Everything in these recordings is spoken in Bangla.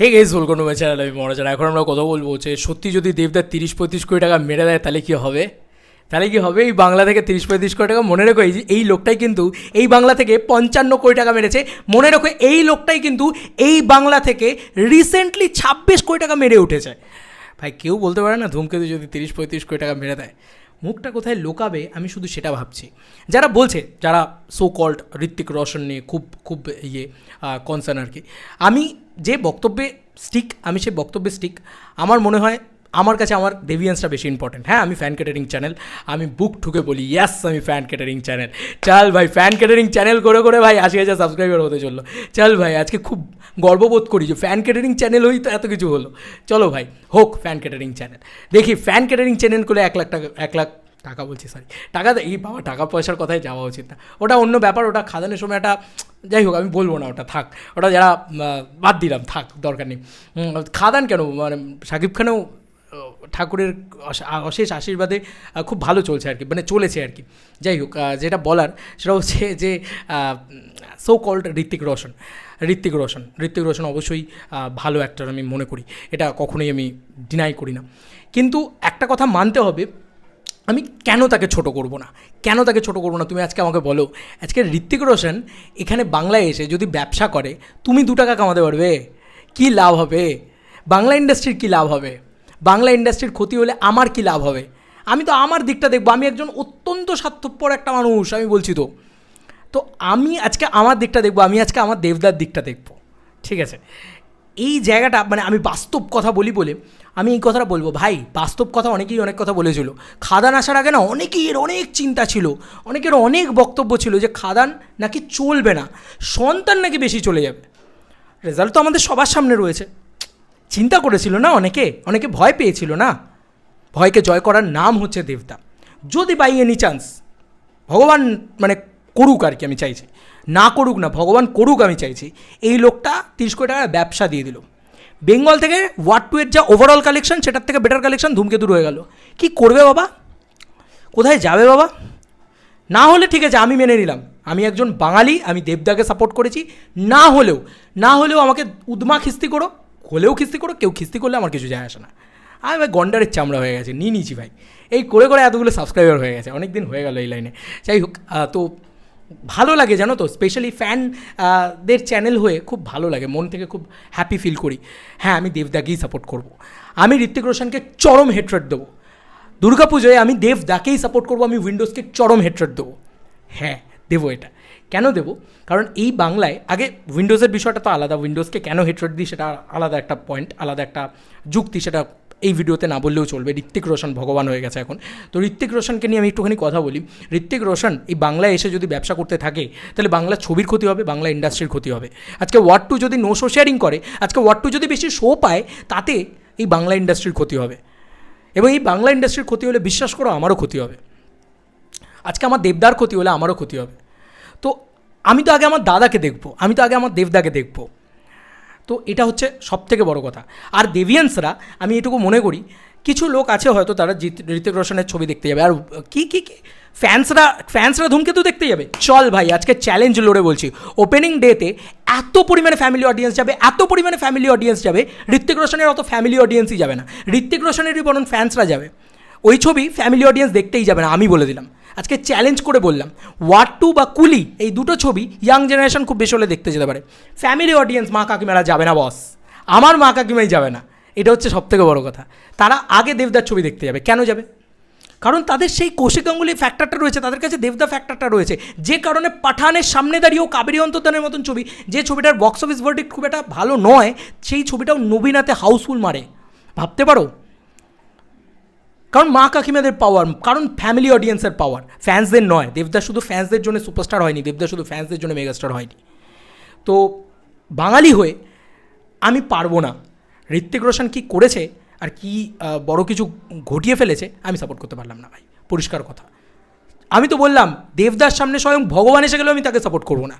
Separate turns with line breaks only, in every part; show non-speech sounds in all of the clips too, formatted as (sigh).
হে গেস বল কোনো চ্যানেল আমি এখন আমরা কথা বলব যে সত্যি যদি দেবদার তিরিশ পঁয়ত্রিশ কোটি টাকা মেরে দেয়, তাহলে কী হবে? তাহলে কি হবে? এই বাংলা থেকে তিরিশ পঁয়ত্রিশ কোটি টাকা মনে রেখো, এই লোকটাই কিন্তু এই বাংলা থেকে পঞ্চান্ন কোটি টাকা মেরেছে। মনে রেখো, এই লোকটাই কিন্তু এই বাংলা থেকে রিসেন্টলি ছাব্বিশ কোটি টাকা মেরে উঠেছে। ভাই, কেউ বলতে পারে না ধূমকেতু যদি তিরিশ পঁয়ত্রিশ কোটি টাকা মেরে দেয়। মুখটা কোথায় লোকাবে? আমি শুধু সেটা ভাবছি। যারা বলছে, যারা সো কল্ড ঋত্বিক রোশন নিয়ে খুব খুব ইয়ে কনসার্ন আর কি। আমি যে বক্তব্যে স্টিক আমি সে বক্তব্যে স্টিক আমার মনে হয় আমার কাছে আমার দেভিয়ান্সটা বেশি ইম্পর্টেন্ট হ্যাঁ আমি ফ্যান ক্যাটারিং চ্যানেল আমি বুক ঠুকে বলি ইয়াস আমি ফ্যান ক্যাটারিং চ্যানেল চল ভাই ফ্যান ক্যাটারিং চ্যানেল করে করে ভাই আশি হাজার সাবস্ক্রাইবার হতে চলল। চল ভাই, আজকে খুব গর্ববোধ করি যে ফ্যান ক্যাটারিং চ্যানেল হই তো এত কিছু হলো। চলো ভাই, হোক ফ্যান ক্যাটারিং চ্যানেল দেখি ফ্যান ক্যাটারিং চ্যানেল করে এক লাখ টাকা, এক লাখ টাকা বলছি সরি টাকা এই বাবা, টাকা পয়সার কথাই যাওয়া উচিত না। ওটা অন্য ব্যাপার, ওটা খাদানের সময় একটা, যাই হোক, আমি বলব না, ওটা থাক। ওটা যারা বাদ দিলাম, থাক, দরকার নেই। খাদান কেন? মানে শাকিব খানেও ঠাকুরের অশেষ আশীর্বাদে খুব ভালো চলছে আর কি মানে চলেছে আর কি। যাই হোক যেটা বলার, সেটা হচ্ছে যে সো কল্ড ঋত্বিক রোশন। ঋত্বিক রোশন ঋত্বিক রোশন অবশ্যই ভালো অ্যাক্টর আমি মনে করি। এটা কখনোই আমি ডিনাই করি না। কিন্তু একটা কথা মানতে হবে আমি কেন তাকে ছোট করব না? কেন তাকে ছোট করব না? তুমি আজকে আমাকে বলো। আজকে ঋত্বিক রোশন এখানে বাংলায় এসে যদি ব্যবসা করে, তুমি দু টাকা কামাতে পারবে? কি লাভ হবে? বাংলা ইন্ডাস্ট্রির কি লাভ হবে? বাংলা ইন্ডাস্ট্রির ক্ষতি হলে আমার কি লাভ হবে? আমি তো আমার দিকটা দেখব। আমি একজন অত্যন্ত স্বার্থপর একটা মানুষ, আমি বলছি তো। তো আমি আজকে আমার দিকটা দেখব, আমি আজকে আমার দেবদার দিকটা দেখব। ঠিক আছে? এই জায়গাটা মানে আমি বাস্তব কথা বলি বলে আমি এই কথাটা বলব। ভাই, বাস্তব কথা অনেকেই অনেক কথা বলেছিল। খাদান আসার আগে না অনেকের অনেক চিন্তা ছিল, অনেকের অনেক বক্তব্য ছিল যে খাদান নাকি চলবে না, সন্তান নাকি বেশি চলে যাবে। রেজাল্ট তো আমাদের সবার সামনে রয়েছে। চিন্তা করেছিল না অনেকে? অনেকে ভয় পেয়েছিল না? ভয়কে জয় করার নাম হচ্ছে দেবতা। যদি বাই এনি চান্স ভগবান মানে করুক আর কি আমি চাইছি। না করুক না, ভগবান করুক আমি চাইছি। এই লোকটা তিরিশ কোটি টাকার ব্যবসা দিয়ে দিল। বেঙ্গল থেকে ওয়ার্ড টু এর যা ওভারঅল কালেকশন সেটার থেকে বেটার কালেকশন ধূমকেতু হয়ে গেল। কি করবে বাবা? কোথায় যাবে বাবা? না হলে ঠিক আছে, আমি মেনে নিলাম। আমি একজন বাঙালি, আমি দেবদাকে সাপোর্ট করেছি। না হলেও না হলেও আমাকে উদ্মা খিস্তি করো, হলেও খিস্তি করো, কেউ খিস্তি করলে আমার কিছু যায় আসে না। আমি ভাই, গন্ডারের চামড়া হয়ে গেছে, নিয়ে নিয়েছি ভাই। এই করে করে এতগুলো সাবস্ক্রাইবার হয়ে গেছে অনেক দিন হয়ে গেল এই লাইনে যাই হোক তো ভালো লাগে, জানো তো? স্পেশালি ফ্যান দের চ্যানেল হয়ে খুব ভালো লাগে, মন থেকে খুব হ্যাপি ফিল করি। হ্যাঁ আমি দেবদাকেই সাপোর্ট করব। আমি ঋত্বিক রোশনকে চরম হেট্রেট দেবো। দুর্গাপুজোয় আমি দেবদাকেই সাপোর্ট করব, আমি উইন্ডোজকে চরম হেট্রেট দেবো। হ্যাঁ দেবো এটা। কেন দেবো? কারণ এই বাংলায়, আগে উইন্ডোজের বিষয়টা তো আলাদা উইন্ডোজকে কেন হেট্রেট দিই সেটা আলাদা একটা পয়েন্ট আলাদা একটা যুক্তি, সেটা এই ভিডিওতে না বললেও চলবে, ঋত্বিক রোশন ভগবান হয়ে গেছে এখন। তো ঋত্বিক রোশনকে নিয়ে আমি একটুখানি কথা বলি। ঋত্বিক রোশন এই বাংলায় এসে যদি ব্যবসা করতে থাকে, তাহলে বাংলা ছবির ক্ষতি হবে, বাংলা ইন্ডাস্ট্রির ক্ষতি হবে। আজকে ওয়ার্ড টু যদি নো শো শেয়ারিং করে, আজকে ওয়ার্ড টু যদি বেশি শো পায়, তাতে এই বাংলা ইন্ডাস্ট্রির ক্ষতি হবে। এবং এই বাংলা ইন্ডাস্ট্রির ক্ষতি হলে বিশ্বাস করো আমারও ক্ষতি হবে। আজকে আমার দেবদার ক্ষতি হলে আমারও ক্ষতি হবে। তো আমি তো আগে আমার দাদাকে দেখব, আমি তো আগে আমার দেবদাকে দেখব। তো এটা হচ্ছে সব থেকে বড় কথা। আর দেভিয়ান্সরা আমি এটুকু মনে করি, কিছু লোক আছে হয়তো তারা ঋতিক রোশনের ছবি দেখতে যাবে। আর কি কি কি? ফ্যান্সরা ফ্যান্সরা ধূমকেতু দেখতে যাবে। চল ভাই, আজকে চ্যালেঞ্জ লড়ে বলছি। ওপেনিং ডেতে এত পরিমাণে ফ্যামিলি অডিয়েন্স যাবে, এত পরিমাণে ফ্যামিলি অডিয়েন্স যাবে, ঋত্বিক রোশনের অত ফ্যামিলি অডিয়েন্সই যাবে না। ঋত্বিক রোশনেরই বরং ফ্যান্সরা যাবে। ওই ছবি ফ্যামিলি অডিয়েন্স দেখতেই যাবে না, আমি বলে দিলাম। আজকে চ্যালেঞ্জ করে বললাম ওয়ার টু বা কুলি, এই দুটো ছবি ইয়াং জেনারেশন খুব বেশি হলে দেখতে যেতে পারে। ফ্যামিলি অডিয়েন্স মা কাকিমারা যাবে না বস আমার মা কাকিমাই যাবে না। এটা হচ্ছে সব থেকে বড় কথা। তারা আগে দেবদার ছবি দেখতে যাবে। কেন যাবে? কারণ তাদের সেই কৌশিক গাঙ্গুলি ফ্যাক্টরটা রয়েছে, তাদের কাছে দেবদা ফ্যাক্টরটা রয়েছে। যে কারণে পাঠানের সামনে দাঁড়িয়েও কাবেরী অন্তর্ধানের মতন ছবি, যে ছবিটার বক্স অফিস ভার্ডিক্ট খুব একটা ভালো নয়, সেই ছবিটাও নবীনাতে হাউসফুল মারে। ভাবতে পারো? কারণ মা কাকিমাদের পাওয়ার কারণ ফ্যামিলি অডিয়েন্সের পাওয়ার ফ্যান্সদের নয়, দেবদা শুধু ফ্যান্সদের জন্য সুপারস্টার হয়নি, দেবদা শুধু ফ্যান্সদের জন্য মেগাস্টার হয়নি। তো বাঙালি হয়ে আমি পারব না। ঋত্বিক রোশন কী করেছে আর কি বড় কিছু ঘটিয়ে ফেলেছে, আমি সাপোর্ট করতে পারলাম না ভাই। পরিষ্কার কথা। আমি তো বললাম, দেবদার সামনে স্বয়ং ভগবান এসে গেলেও আমি তাকে সাপোর্ট করব না।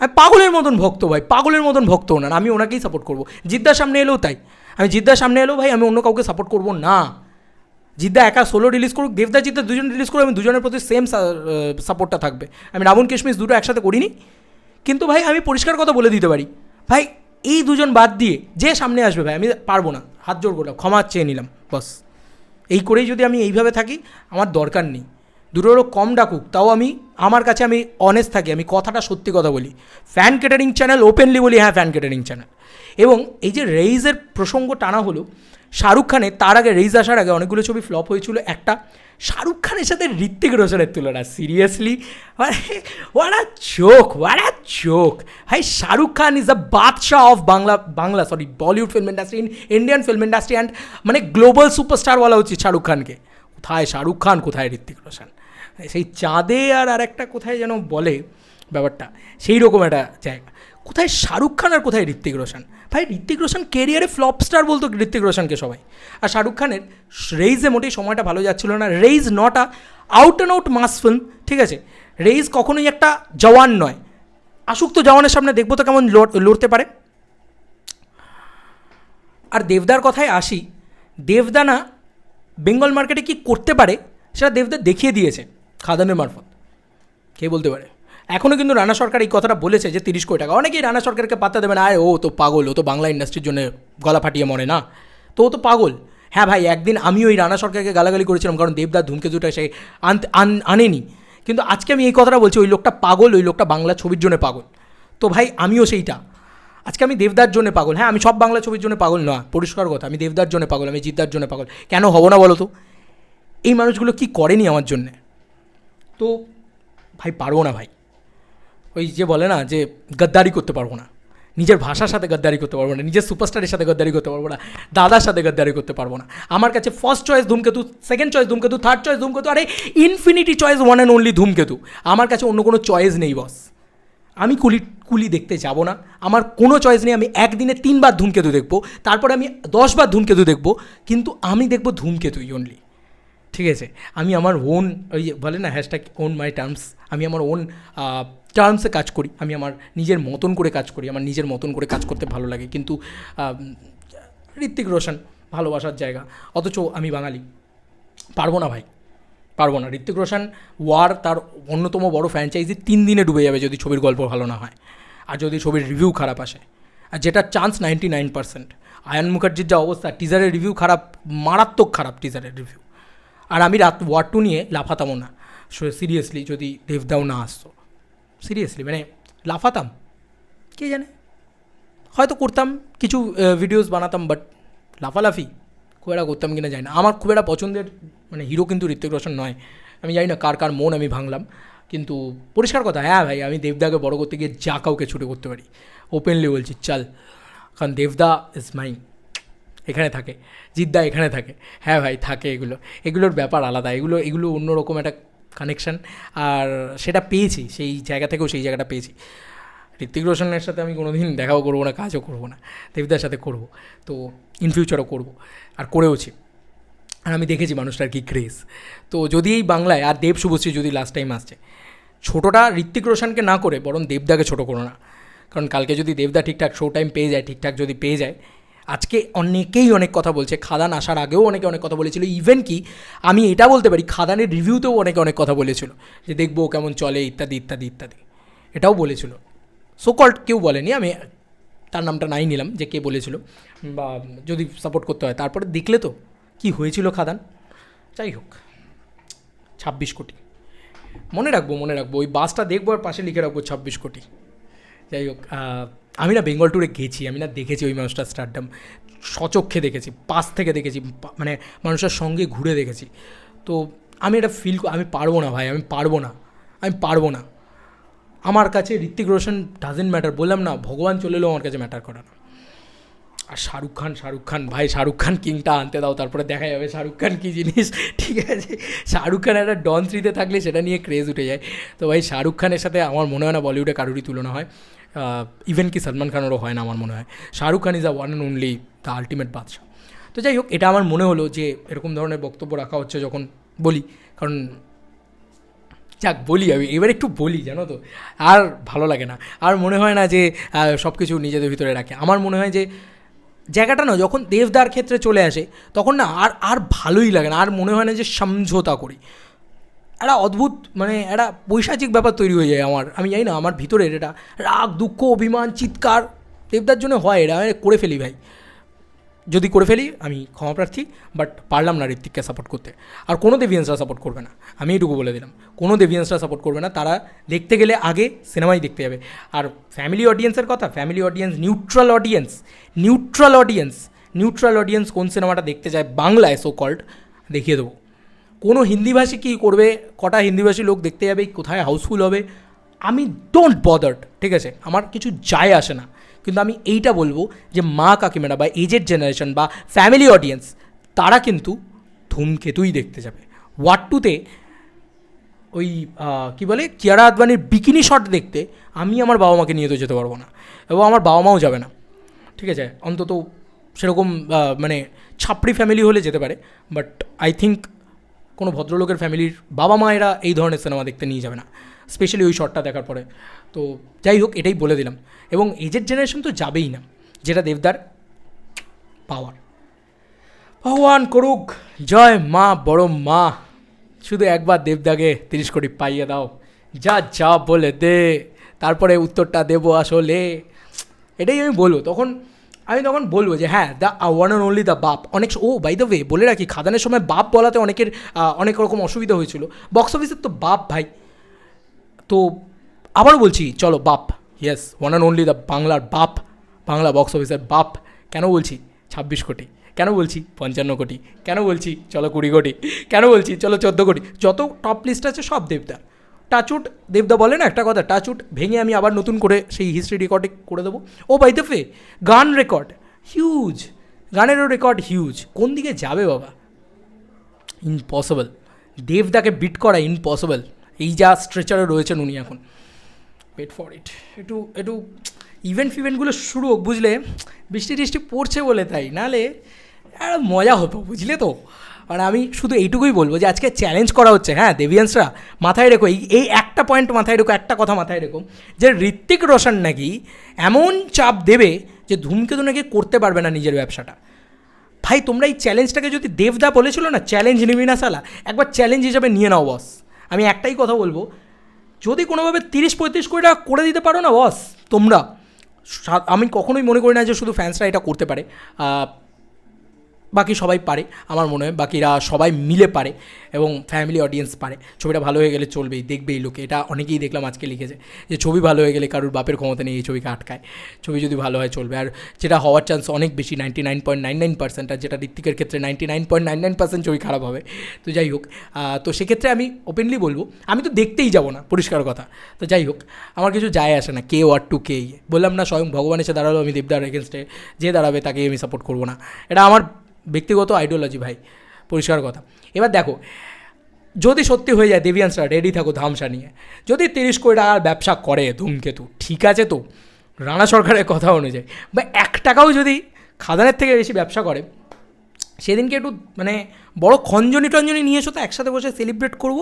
আমি পাগলের মতন ভক্ত ভাই, পাগলের মতন ভক্ত ওনার আমি ওনাকেই সাপোর্ট করব। জিদ্দার সামনে এলেও তাই। আমি জিদ্দার সামনে এলেও ভাই, আমি অন্য কাউকে সাপোর্ট করব না। জিদ্দা একা সোলো রিলিজ করুক দেবদা জিদ্দা দুজন রিলিজ করুক, আমি দুজনের প্রতি সেম সাপোর্টটা থাকবে। আমি রাবণ কিশমিশ দুটো একসাথে করিনি। কিন্তু ভাই, আমি পরিষ্কার কথা বলে দিতে পারি। ভাই, এই দুজন বাদ দিয়ে যে সামনে আসবে ভাই, আমি পারব না। হাত জোর করলাম, ক্ষমা চেয়ে নিলাম, বস। এই করেই যদি আমি এইভাবে থাকি, আমার দরকার নেই। দুটোরও কম ডাকুক, তাও আমি, আমার কাছে আমি অনেস্ট থাকি, আমি কথাটা সত্যি কথা বলি। ফ্যান ক্যাটারিং চ্যানেল ওপেনলি বলি হ্যাঁ ফ্যান ক্যাটারিং চ্যানেল এবং এই যে রেইজের প্রসঙ্গ টানা হলো শাহরুখ খানের, তার আগে রেইজ আসার আগে অনেকগুলো ছবি ফ্লপ হয়েছিল। একটা শাহরুখ খানের সাথে ঋত্বিক রোশনের তুলনা সিরিয়াসলি ওয়াট আ চোখ ওয়াট আ চোখ ভাই, Shahrukh Khan is the badshah of Bangla Bangla sorry Bollywood film industry Indian film industry and মানে গ্লোবাল সুপারস্টার বলা উচিত শাহরুখ খানকে। কোথায় শাহরুখ খান, কোথায় ঋত্বিক রোশন? সেই চাঁদে আর আরেকটা কোথায় যেন বলে ব্যাপারটা, সেই রকম একটা জায়গা। কোথায় শাহরুখ খান আর কোথায় ঋত্বিক রোশন? ভাই ঋত্বিক রোশন কেরিয়ারে ফ্লপ স্টার বলতো ঋত্বিক রোশনকে সবাই। আর শাহরুখ খানের রেইজে মোটেই সময়টা ভালো যাচ্ছিল না। Raees not a out and out mass film ঠিক আছে? রেইজ কখনোই একটা জওয়ান নয়। আসুক তো জওয়ানের সামনে দেখব তো কেমন লড়- লড়তে পারে। আর দেবদার কথায় আসি, দেবদা না বেঙ্গল মার্কেটে কি করতে পারে, সেটা দেবদা দেখিয়ে দিয়েছে, খাদানের মারফত। কে বলতে পারে? এখনও কিন্তু রানা সরকার এই কথাটা বলেছে যে তিরিশ কোটি টাকা। অনেকেই রানা সরকারকে পাত্তা দেবে না আয় ও তো পাগল, ও তো বাংলা ইন্ডাস্ট্রির জন্য গলা ফাটিয়ে মরে না। তো ও তো পাগল। হ্যাঁ ভাই, একদিন আমি ওই রানা সরকারকে গালাগালি করেছিলাম, কারণ দেবদার ধূমকেতুটা সে আনতে, আন- আনেনি। কিন্তু আজকে আমি এই কথাটা বলছি, ওই লোকটা পাগল, ওই লোকটা বাংলা ছবির জন্য পাগল। তো ভাই, আমিও সেইটা। আজকে আমি দেবদার জন্য পাগল। হ্যাঁ আমি সব বাংলা ছবির জন্য পাগল না, পরিষ্কার কথা, আমি দেবদার জন্য পাগল, আমি জিদ্দার জন্য পাগল। কেন হব না বলো তো? এই মানুষগুলো কি করেনি আমার জন্যে? তো ভাই, পারব না ভাই। ওই যে বলে না যে গদ্দারি করতে পারব না। নিজের ভাষার সাথে গদ্দারি করতে পারব না, নিজের সুপারস্টারের সাথে গদ্দারি করতে পারব না, দাদার সাথে গদ্দারি করতে পারব না। আমার কাছে first choice Dhumketu second choice Dhumketu third choice Dhumketu, আরে infinity choice one and only Dhumketu. আমার কাছে অন্য কোনো চয়েস নেই বস আমি কুলি কুলি দেখতে যাব না। আমার কোনো চয়েস নেই, আমি একদিনে তিনবার ধূমকেতু দেখব, তারপরে আমি দশবার ধূমকেতু দেখব, কিন্তু আমি দেখব ধূমকেতুই অনলি ঠিক আছে? আমি আমার ওন ওই বলে না হ্যাশট্যাগ ওন মাই টার্মস আমি আমার ওন টার্মসে কাজ করি। আমি আমার নিজের মতন করে কাজ করি, আমার নিজের মতন করে কাজ করতে ভালো লাগে। কিন্তু ঋত্বিক রোশন ভালোবাসার জায়গা। অথচ আমি বাঙালি। পারব না ভাই। পারব না। ঋত্বিক রোশন ওয়ার তার অন্যতম বড় ফ্র্যাঞ্চাইজি তিন দিনে ডুবে যাবে যদি ছবির গল্প ভালো না হয়। আর যদি ছবির রিভিউ খারাপ আসে। আর যেটা chance ninety nine percent Ayan মুখার্জির যা অবস্থা টিজারের রিভিউ খারাপ, মারাত্মক খারাপ টিজারের রিভিউ আর আমি রাত ওয়ার টু নিয়ে লাফাতামও না। সিরিয়াসলি যদি দেবদাও না আসতো। সিরিয়াসলি মানে লাফাতাম। কে জানে? হয়তো করতাম, কিছু ভিডিওস বানাতাম বাট লাফালাফি খুব একটা করতাম কিনা জানি না। আমার খুব একটা পছন্দের মানে হিরো কিন্তু ঋত্বিক রোশন নয়। আমি জানি না কার কার মন আমি ভাঙলাম, কিন্তু পরিষ্কার কথা হ্যাঁ ভাই, আমি দেবদাকে বড় করতে গিয়ে যা কাউকে ছুটে করতে পারি। ওপেনলি বলছি, চাল, কারণ দেবদা ইজ মাই এখানে থাকে, জিদ্দা এখানে থাকে। হ্যাঁ ভাই, থাকে এগুলো। এগুলোর ব্যাপার আলাদা। এগুলো এগুলো অন্যরকম একটা কানেকশান আর সেটা পেয়েছি, সেই জায়গা থেকেও সেই জায়গাটা পেয়েছি। ঋত্বিক রোশনের সাথে আমি কোনো দিন দেখাও করব না, কাজও করব না, দেবদার সাথে করব, তো ইন ফিউচারও করব, আর করেওছি। আর আমি দেখেছি মানুষটার কি ক্রেজ তো যদি এই বাংলায়, আর দেব শুভশ্রী যদি লাস্ট টাইম আসছে, ছোটোটা ঋত্বিক রোশনকে না করে বরং দেবদাকে ছোটো করো না। কারণ কালকে যদি দেবদা ঠিকঠাক শো টাইম পেয়ে যায়, ঠিকঠাক যদি পেয়ে যায় আজকে অনেকেই অনেক কথা বলছে। খাদান আসার আগেও অনেকে অনেক কথা বলেছিল। ইভেন কি, আমি এটা বলতে পারি, খাদানের রিভিউতেও অনেকে অনেক কথা বলেছিল যে দেখব কেমন চলে, ইত্যাদি ইত্যাদি ইত্যাদি। এটাও বলেছিল। সো কল্ড কেউ বলেনি, আমি তার নামটা নাই নিলাম যে কে বলেছিল। বা যদি সাপোর্ট করতে হয়, তারপরে দেখলে তো কি হয়েছিল খাদান। যাই হোক, ছাব্বিশ কোটি। মনে রাখব মনে রাখব, ওই বাসটা দেখব আর পাশে লিখে রাখব ছাব্বিশ কোটি। যাই হোক আমি না বেঙ্গল ট্যুরে গেছি, আমি না দেখেছি ওই মানুষটার স্টারডাম সচক্ষে দেখেছি, পাশ থেকে দেখেছি মানে মানুষের সঙ্গে ঘুরে দেখেছি। তো আমি এটা ফিল আমি পারব না ভাই, আমি পারব না, আমি পারব না। আমার কাছে ঋত্বিক রোশন ডাজেন্ট ম্যাটার বললাম না, ভগবান চলে এলেও আমার কাছে ম্যাটার করে না। আর শাহরুখ খান শাহরুখ খান, ভাই শাহরুখ খান কিংটা আনতে দাও, তারপরে দেখা যাবে শাহরুখ খান কী জিনিস, (laughs) ঠিক আছে? শাহরুখ খান একটা ডন থ্রিতে থাকলে সেটা নিয়ে ক্রেজ উঠে যায়। তো ভাই শাহরুখ খানের সাথে আমার মনে হয় না বলিউডে কারোরই তুলনা হয়। ইভেন কি সলমান খানেরও হয় না আমার মনে হয়। Shahrukh Khan is a one and only the ultimate badshah. তো যাই হোক, এটা আমার মনে হলো যে এরকম ধরনের বক্তব্য রাখা হচ্ছে যখন বলি। কারণ যাক, বলি আমি, এবার একটু বলি, জানো তো? আর ভালো লাগে না। আর মনে হয় না যে সব কিছু নিজেদের ভিতরে রাখে। আমার মনে হয় যে, জায়গাটা না, যখন দেবদার ক্ষেত্রে চলে আসে, তখন না আর আর ভালোই লাগে না। আর মনে হয় না যে, সমঝোতা করি। একটা অদ্ভুত মানে একটা পৈশাচিক ব্যাপার তৈরি হয়ে যায় আমার। আমি জানি না, আমার ভিতরে এটা রাগ, দুঃখ, অভিমান, চিৎকার দেবদার জন্য হয়, এটা করে ফেলি ভাই। যদি করে ফেলি, আমি ক্ষমা প্রার্থী বাট পারলাম না ঋত্বিককে সাপোর্ট করতে। আর কোনো দেভিয়েন্সরা সাপোর্ট করবে না। আমি এইটুকু বলে দিলাম, কোনো দেভিয়েন্সরা সাপোর্ট করবে না। তারা দেখতে গেলে আগে সিনেমাই দেখতে যাবে। আর ফ্যামিলি অডিয়েন্সের কথা family audience neutral audience neutral audience neutral audience কোন সিনেমাটা দেখতে যায় বাংলায় সো কল্ড দেখিয়ে দেবো। কোনো হিন্দিভাষী কী করবে? কটা হিন্দিভাষী লোক দেখতে যাবে, কোথায় হাউসফুল হবে? আমি ডোন্ট বদার্ড ঠিক আছে? আমার কিছু যায় আসে না। কিন্তু আমি এইটা বলব যে মা কাকিমারা বা এজেড জেনারেশন বা ফ্যামিলি অডিয়েন্স তারা কিন্তু ধূমকেতুই দেখতে যাবে। ওয়াট টুতে ওই কি বলে? কিয়ারা আদবানির বিকিনি শট দেখতে আমি আমার বাবা মাকে নিয়ে তো যেতে পারব না। এবং আমার বাবা মাও যাবে না। ঠিক আছে? অন্তত সেরকম মানে ছাপড়ি ফ্যামিলি হলে যেতে পারে। বাট আই থিঙ্ক কোনো ভদ্রলোকের ফ্যামিলির বাবা মায়েরা এই ধরনের সিনেমা দেখতে নিয়ে যাবে না স্পেশালি ওই শটটা দেখার পরে। তো যাই হোক, এটাই বলে দিলাম। এবং এজের জেনারেশন তো যাবেই না, যেটা দেবদার পাওয়ার ভগবান করুক, জয় মা, বড় মা, শুধু একবার দেবদাকে তিরিশ কোটি পাইয়ে দাও, যা যা বলে দে, তারপরে উত্তরটা দেবো আসলে। এটাই আমি বলব, তখন আমি তখন বলব যে হ্যাঁ the one and only the বাপ। অনেক ও বাই দ্য ওয়ে বলে রাখি, খাদানের সময় বাপ বলাতে অনেকের অনেক রকম অসুবিধা হয়েছিল। বক্স অফিসের তো বাপ ভাই। তো আবারও বলছি, চলো, বাপ। Yes one and only the বাংলার বাপ, বাংলা বক্স অফিসের বাপ। কেন বলছি? ছাব্বিশ কোটি। কেন বলছি? পঞ্চান্ন কোটি। কেন বলছি? চলো কুড়ি কোটি। কেন বলছি? চলো চোদ্দ কোটি। যত টপ লিস্ট আছে, সব দেবদা টাচুট দেবদা বলে না একটা কথা, টাচুট ভেঙে আমি আবার নতুন করে সেই হিস্ট্রি রেকর্ডে করে দেবো। ও বাই দ্য ফে গান রেকর্ড হিউজ গানেরও রেকর্ড হিউজ কোন দিকে যাবে বাবা? ইম্পসিবল দেবদাকে বিট করা ইম্পসিবল এই যা স্ট্রেচারে রয়েছেন উনি এখন। ওয়েট ফর ইট একটু একটু ইভেন্ট ফিভেন্টগুলো শুরু হোক বুঝলে। বৃষ্টি টিষ্টি পড়ছে বলে তাই। একটা মজা হতো, বুঝলে তো? মানে আমি শুধু এইটুকুই বলব যে আজকে চ্যালেঞ্জ করা হচ্ছে হ্যাঁ দেবিয়ান্সরা মাথায় রেখো, এই এই একটা পয়েন্ট মাথায় রেখো, একটা কথা মাথায় রেখো, যে ঋত্বিক রোশন নাকি এমন চাপ দেবে যে ধূমকেতু নাকি করতে পারবে না নিজের ব্যবসাটা। ভাই, তোমরা এই চ্যালেঞ্জটাকে যদি দেবদা বলেছিল না চ্যালেঞ্জ নিবি না সালা একবার চ্যালেঞ্জ হিসাবে নিয়ে নাও বস আমি একটাই কথা বলব, যদি কোনোভাবে তিরিশ পঁয়ত্রিশ কোটি টাকা করে দিতে পারো না বস তোমরা আমি কখনোই মনে করি না যে শুধু ফ্যান্সরা এটা করতে পারে। বাকি সবাই পারে, আমার মনে হয়। বাকিরা সবাই মিলে পারে এবং ফ্যামিলি অডিয়েন্স পারে। ছবিটা ভালো হয়ে গেলে চলবেই, দেখবেই লোকে। এটা অনেকেই দেখলাম আজকে লিখেছে যে, ছবি ভালো হয়ে গেলে কারোর বাপের ক্ষমতা নেই, এই ছবিকে আটকায়। ছবি যদি ভালো হয়, চলবে। আর যেটা হওয়ার চান্স অনেক বেশি ninety nine point nine nine percent আর যেটা ঋত্বিকের ক্ষেত্রে ninety nine point nine nine percent ছবি খারাপ হবে। তো যাই হোক তো সেক্ষেত্রে আমি ওপেনলি বলব, আমি তো দেখতেই যাব না, পরিষ্কার কথা। তো যাই হোক, আমার কিছু যায় আসে না, কে ওয়ার টু কে? বললাম না, স্বয়ং ভগবান এসে দাঁড়াল, আমি দেবদার এগেনস্টে যে দাঁড়াবে তাকে আমি সাপোর্ট করব না। এটা আমার ব্যক্তিগত আইডিওলজি ভাই, পরিষ্কার কথা। এবার দেখো, যদি সত্যি হয়ে যায় দেবিয়ানসরা রেডি থাকো ধামসা নিয়ে। যদি তিরিশ কোটি টাকার ব্যবসা করে ধূমকেতু, ঠিক আছে তো? রানা সরকারের কথা অনুযায়ী। বা এক টাকাও যদি খাদানের থেকে বেশি ব্যবসা করে, সেদিনকে একটু মানে বড় খঞ্জনি টঞ্জনি নিয়ে এসো তো, একসাথে বসে সেলিব্রেট করব।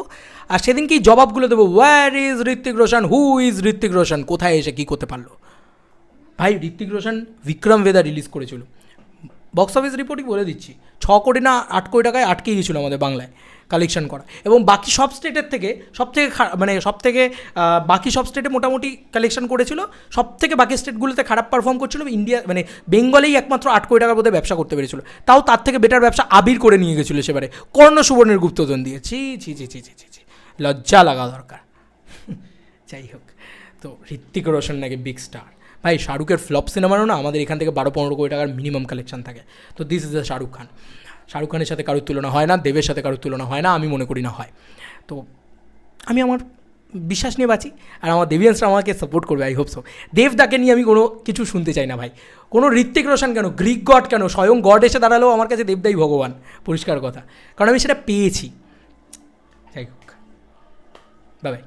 আর সেদিনকেই জবাবগুলো দেবো war is Hrithik Roshan? Who is Hrithik Roshan? কোথায় এসে কী করতে পারল? ভাই ঋত্বিক রোশন, বিক্রম ভেদা রিলিজ করেছিল। বক্স অফিস রিপোর্টই বলে দিচ্ছি। ছ কোটি না আট কোটি টাকায় আটকে গিয়েছিল আমাদের বাংলায় কালেকশন করা। এবং বাকি সব স্টেটের থেকে সব থেকে মানে সব থেকে বাকি সব স্টেটে মোটামুটি কালেকশন করেছিল। সব থেকে বাকি স্টেটগুলোতে খারাপ পারফর্ম করছিল। ইন্ডিয়া মানে বেঙ্গলেই একমাত্র আট কোটি টাকার মধ্যে ব্যবসা করতে পেরেছিল। তাও তার থেকে বেটার ব্যবসা আবির করে নিয়ে গেছিল সেবারে। কর্ণ সুবর্ণের গুপ্তধন দিয়ে। ছি ছি ছি ছি ছি ছি ছি। লজ্জা লাগা দরকার। (laughs) যাই হোক, তো ঋত্বিক রোশন নাকি বিগ স্টার ভাই, শাহরুখের ফ্লপ সিনেমারও না আমাদের এখান থেকে বারো পনেরো কোটি টাকার মিনিমাম কালেকশন থাকে। তো this is the Shahrukh Khan. Shahrukh খানের সাথে কারোর তুলনা হয় না, দেবের সাথে কারোর তুলনা হয় না, আমি মনে করি না হয়। তো আমি আমার বিশ্বাস নিয়ে বাঁচি, আর আমার দেবিয়ান্সরা আমাকে সাপোর্ট করবে আই হোপ সো দেবদাকে নিয়ে আমি কোনো কিছু শুনতে চাই না ভাই। কোনো ঋত্বিক রোশন কেন, গ্রিক গড কেন, স্বয়ং গড এসে দাঁড়ালেও আমার কাছে দেবদাই ভগবান, পরিষ্কার কথা। কারণ আমি সেটা পেয়েছি। যাই হোক। Bye bye